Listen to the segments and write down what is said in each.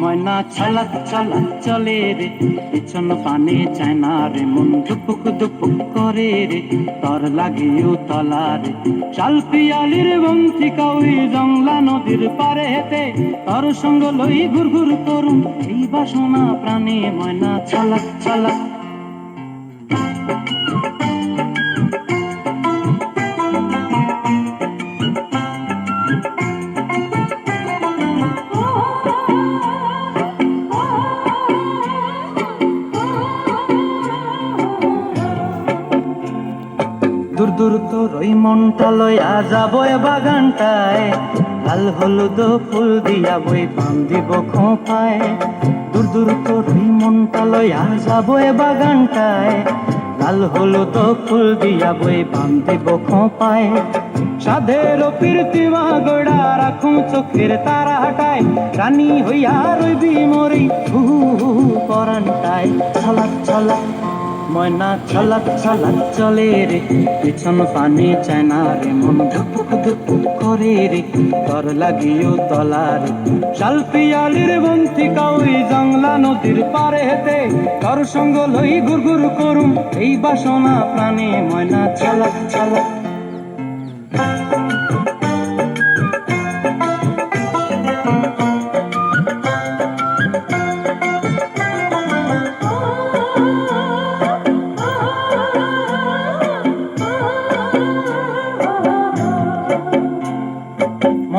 ময়না ছলক ছলক চলে রে, পিছন পানে চায় না রে, মন দুপুক দুপুক করে রে, তর লাগিও তলা রে। চাল পিয়ালির বন্থিকা ওই জংলা নদীর পারে হেতে তর সঙ্গ লই ঘুর ঘুর করুম এই বাসনা প্রাণে ময়না ছলক ছালাক দূর দূর তোর ওই মনটা লইয়া যাব এ বাগানটায়। লাল হলুদ ফুল দিয়া বই পান দিব খোঁপায়। দূর দূর তোর ওই মনটা লইয়া যাব এ বাগানটায়। লাল হলুদ ফুল দিয়া বই পান দিব খোঁপায়। সাধের প্রীতিমা গোড়া রাখুন চোখের তারা হাটায় রানী হইয়া রইবি মরি হু হু, পরানটায়। ছলাক ছলাক ময়না ছলাক ছলাক চলে রে, পিছন পানি চায় না রে, মন ধুপুক ধুপুক করে রে তর লাগিও তলার রে। শাল পিয়ালির বন্তি কাউরি জংলা নদীর পারে হেতে তর সঙ্গ লই গুর গুর করুম, এই বাসনা প্রাণে ময়না ছলাক ছলাক।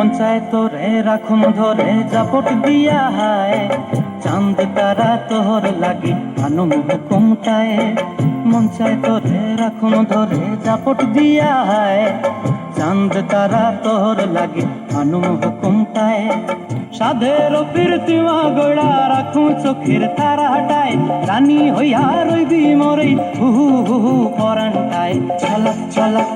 মন চায় তোরে রাখুন ধরে, জাপট দিয়া হায়। চাঁদ তারা তোর লাগি আনুম হুকুমটায় মন চায় তোরে রাখুন ধরে, জাপট দিয়া হায়। চাঁদ তারা তোর লাগি আনুম হুকুমটায় সাধের প্রীতিমা গোড়া রাখুন চোখের তারা হাটায় রানী হইয়া রইবি মরে হু হু হু পরানটায়। ছলাক ছলাক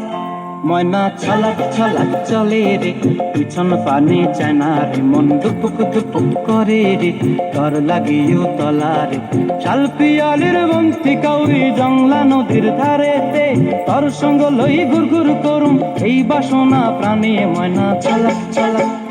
ময়না ছালাক ছালাক চলে রে। পিছন পানে চায়না রে, মন দুপুক দুপুক করে রে। তর লাগিও তলা রে। শাল পিয়ালির বন্তি কাউরি জংলা নদীর ধারেতে। তর সঙ্গ লই গুর গুর করুম, এই বাসনা প্রাণে ময়না ছালাক ছলাক